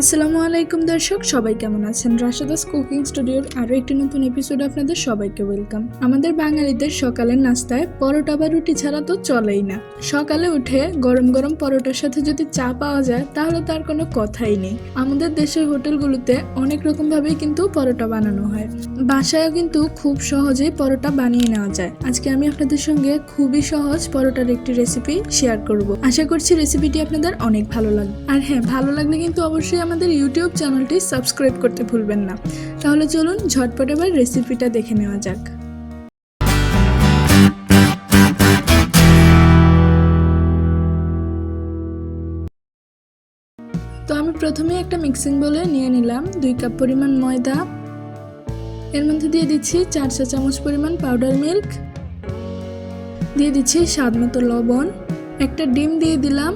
আসসালামু আলাইকুম দর্শক, সবাই কেমন আছেন? রাশাদাস কুকিং স্টুডিওর আরও একটি নতুন এপিসোড আপনাদের সবাইকে ওয়েলকাম আমাদের বাঙালিদের সকালের নাস্তায় পরোটা বা রুটি ছাড়া তো চলেই না। সকালে উঠে গরম গরম পরোটার সাথে যদি চা পাওয়া যায়, তাহলে তার কোনো কথাই নেই। আমাদের দেশের হোটেলগুলোতে অনেক রকমভাবেই কিন্তু পরোটা বানানো হয়। বাসায়ও কিন্তু খুব সহজেই পরোটা বানিয়ে নেওয়া যায়। আজকে আমি আপনাদের সঙ্গে খুবই সহজ পরোটার একটি রেসিপি শেয়ার করব। আশা করছি রেসিপিটি আপনাদের অনেক ভালো লাগবে আর হ্যাঁ ভালো লাগলে কিন্তু অবশ্যই আমাদের ইউটিউব চ্যানেলটি সাবস্ক্রাইব করতে ভুলবেন না। তাহলে চলুন ঝটপট এবার রেসিপিটা দেখে নেওয়া যাক। তো আমি প্রথমে একটা মিক্সিং বলে নিয়ে নিলাম দুই কাপ পরিমাণ ময়দা। এর মধ্যে দিয়ে দিচ্ছি চার চা চামচ পরিমাণ পাউডার মিল্ক দিয়ে দিচ্ছি স্বাদ মতো লবণ। একটা ডিম দিয়ে দিলাম।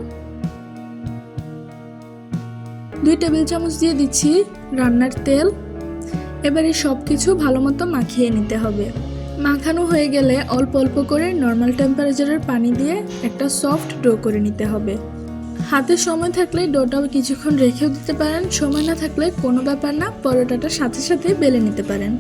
দুই টেবিল চামচ দিয়ে দিচ্ছি রান্নার তেল। এবারে সব কিছু ভালো মতো মাখিয়ে নিতে হবে। মাখানো হয়ে গেলে অল্প অল্প করে নর্মাল টেম্পারেচারের পানি দিয়ে একটা সফট ডো করে নিতে হবে। হাতে সময় থাকলে ডোটাও কিছুক্ষণ রেখেও দিতে পারেন। সময় না থাকলে কোনো ব্যাপার না, পরোটাটা সাথে সাথে বেলে নিতে পারেন।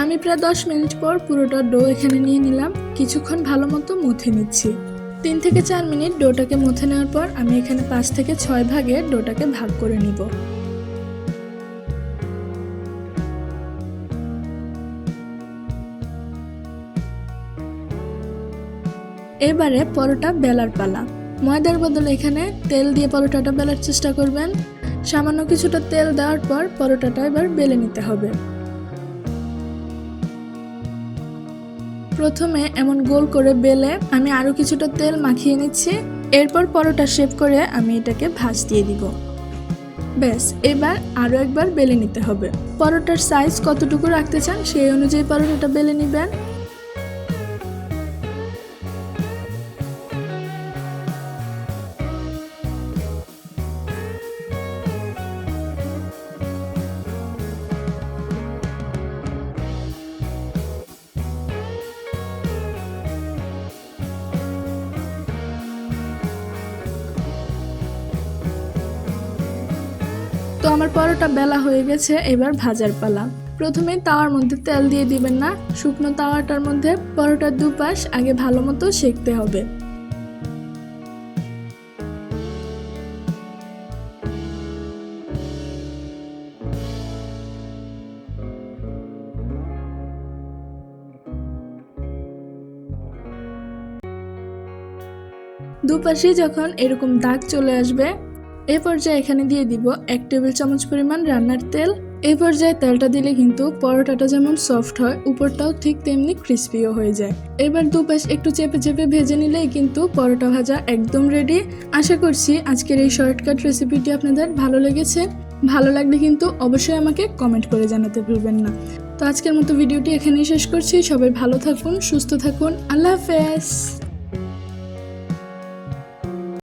আমি প্রায় দশ মিনিট পর পুরোটা ডো এখানে নিয়ে নিলাম। কিছুক্ষণ ভালো মতো মুথে নিচ্ছি। তিন থেকে চার মিনিট ডোটাকে মুথে নেওয়ার পর আমি এখানে পাঁচ থেকে ছয় ভাগে ডোটাকে ভাগ করে নিব। এবারে পরোটা বেলার পালা। ময়দার বদলে এখানে তেল দিয়ে পরোটাটা বেলার চেষ্টা করবেন। সামান্য কিছুটা তেল দেওয়ার পর পরোটাটা এবার বেলে নিতে হবে। প্রথমে এমন গোল করে বেলে আমি আরও কিছুটা তেল মাখিয়ে নিচ্ছি। এরপর পরোটা শেপ করে আমি এটাকে ভাজ দিয়ে দিব। ব্যাস, এবার আরও একবার বেলে নিতে হবে। পরোটার সাইজ কতটুকু রাখতে চান সেই অনুযায়ী পরোটাটা বেলে নেবেন। তো আমার পরোটা বেলা হয়ে গেছে, এবার ভাজার পালা। প্রথমে তাওয়ার মধ্যে তেল দিয়ে দিবেন না, শুকনো তাওয়াটার মধ্যে পরোটার দুপাশ আগে ভালো মতো সেকতে হবে। দুপাশে যখন এরকম দাগ চলে আসবে এ পর্যায়ে এখানে দিয়ে দিব এক টেবিল চামচ পরিমাণ রান্নার তেল। এই পর্যায়ে তেলটা দিলে কিন্তু পরোটাটা যেমন সফট হয়, উপরটাও ঠিক তেমনি ক্রিস্পিও হয়ে যায়। এবার দুপাশ একটু চেপে চেপে ভেজে নিলেই কিন্তু পরোটা ভাজা একদম রেডি আশা করছি আজকের এই শর্টকাট রেসিপিটি আপনাদের ভালো লেগেছে। ভালো লাগলে কিন্তু অবশ্যই আমাকে কমেন্ট করে জানাতে ভুলবেন না। তো আজকের মতো ভিডিওটি এখানেই শেষ করছি। সবাই ভালো থাকুন, সুস্থ থাকুন। আল্লাহ হাফেজ।